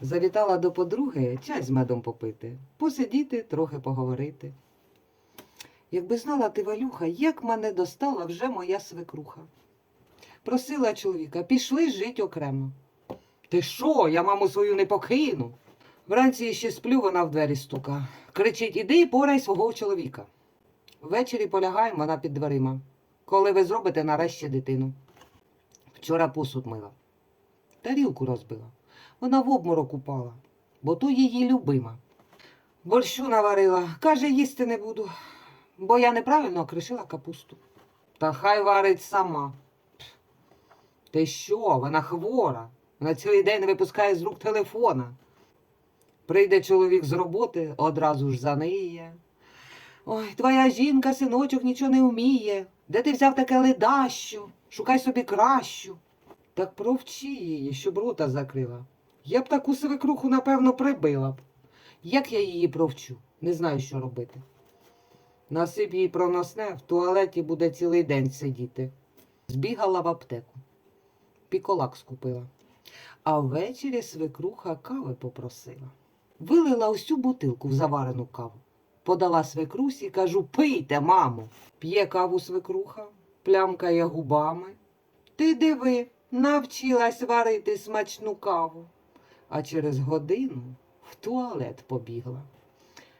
Завітала до подруги чай з медом попити, посидіти, трохи поговорити. Якби знала ти, Валюха, як мене достала вже моя свекруха. Просила чоловіка, пішли жить окремо. Ти що, я маму свою не покину? Вранці ще сплю, вона в двері стука. Кричить, іди і порай свого чоловіка. Ввечері полягаємо, вона під дверима. Коли ви зробите нарешті дитину. Вчора посуд мила. Тарілку розбила. Вона в обморок упала, бо то її любима. Борщу наварила, каже, їсти не буду, бо я неправильно кришила капусту. Та хай варить сама. Ти що, вона хвора. Вона цілий день не випускає з рук телефона. Прийде чоловік з роботи, одразу ж заниє. Ой, твоя жінка, синочок, нічого не вміє. Де ти взяв таке ледащу? Шукай собі кращу. Так провчи її, щоб рота закрила. Я б таку свекруху, напевно, прибила б. Як я її провчу? Не знаю, що робити. Насип їй проносне, в туалеті буде цілий день сидіти. Збігала в аптеку. Піколак скупила. А ввечері свекруха кави попросила. Вилила усю бутилку в заварену каву. Подала свекрусі, кажу, пийте, мамо. П'є каву свекруха, плямкає губами. Ти диви, навчилась варити смачну каву. А через годину в туалет побігла.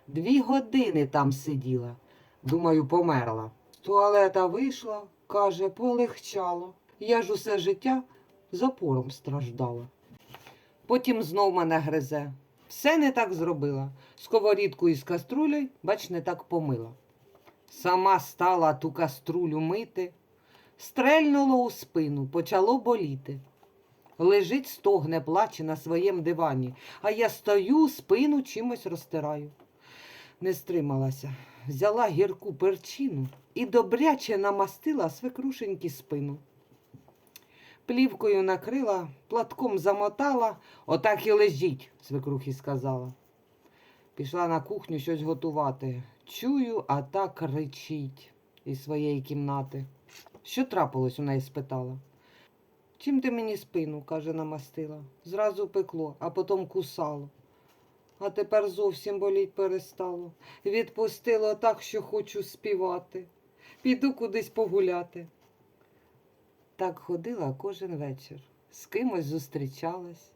Дві години там сиділа. Думаю, померла. З туалета вийшла, каже, полегчало. Я ж усе життя запором страждала. Потім знов мене гризе. Все не так зробила. Сковорідку із каструлею, бач, не так помила. Сама стала ту каструлю мити, стрельнуло у спину, почало боліти. Лежить, стогне, плаче на своєму дивані, а я стою, спину чимось розтираю. Не стрималася, взяла гірку перчину і добряче намастила свекрушеньки спину. Плівкою накрила, платком замотала, отак і лежіть, свекрухі сказала. Пішла на кухню щось готувати. Чую, а так кричить із своєї кімнати. Що трапилось, у неї спитала. Чим ти мені спину, каже, намастила. Зразу пекло, а потім кусало. А тепер зовсім боліть перестало. Відпустило так, що хочу співати. Піду кудись погуляти. Так ходила кожен вечір, з кимось зустрічалась,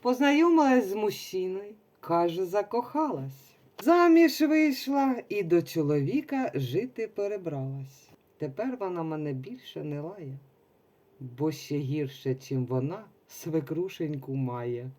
познайомилась з мужчиною, каже, закохалась. Заміж вийшла і до чоловіка жити перебралась. Тепер вона мене більше не лає, бо ще гірше, чим вона, свекрушеньку має.